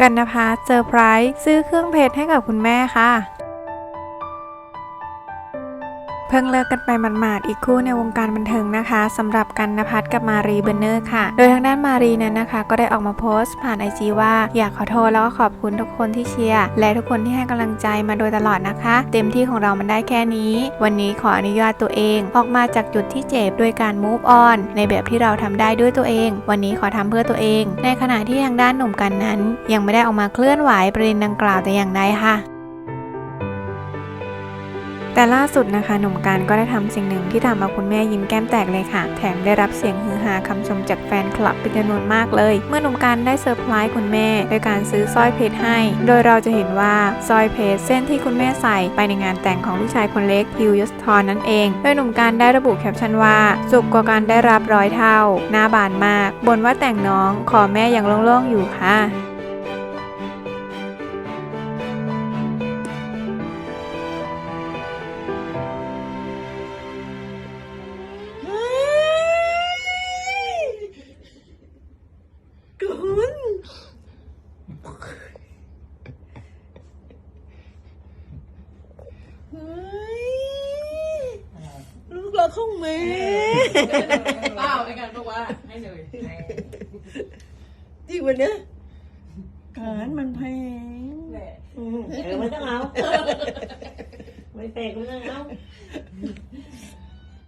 กันนภัสเซอร์ไพรส์ซื้อเครื่องเพชรให้กับคุณแม่ค่ะ เพิ่งเลิกกันไปหมาดๆอีกคู่ในวงการบันเทิงนะคะสำหรับกันนภัสกับมารีเบอร์เนอร์ค่ะ โดยทางด้านมารีนั้นนะคะ ก็ได้ออกมาโพสต์ ผ่านไอจีว่าอยากขอโทษแล้วก็ขอบคุณทุกคนที่เชียร์และทุกคนที่ให้กำลังใจมาโดยตลอดนะคะ เต็มที่ของเรามันได้แค่นี้ วันนี้ขออนุญาตตัวเอง ออกมาจากจุดที่เจ็บด้วยการ move on ในแบบที่เราทำได้ด้วยตัวเอง วันนี้ขอทำเพื่อตัวเอง ในขณะที่ทางด้านหนุ่มกันนั้น ยังไม่ได้ออกมาเคลื่อนไหวประเด็นดังกล่าวแต่อย่างใดค่ะ แต่ล่าสุดนะคะหนุ่มกันก็ได้ทำสิ่งหนึ่งที่ทำเอาคุณแม่ยิ้มแก้มแตกเลยค่ะ แถมได้รับเสียงฮือฮาคำชมจากแฟนคลับเป็นจำนวนมากเลย เมื่อหนุ่มกันได้เซอร์ไพรส์คุณแม่โดยการซื้อสร้อยเพชรให้ โดยเราจะเห็นว่าสร้อยเพชรเส้นที่คุณแม่ใส่ไปในงานแต่งของลูกชายคนเล็กฮิวยสทอนนั่นเอง โดยหนุ่มกันได้ระบุแคปชั่นว่าสุขกว่าการได้รับร้อยเท่าหน้าบานมากบนว่าแต่งน้องขอแม่อยังโล่งๆอยู่ค่ะ คุณเฮ้ยลูกเราของแม่เปล่าในการบอกว่าให้เลยจริงวันเนี้ยการมันแพงแหละเออไม่ต้องเอาไม่แปลกไม่ต้องเอา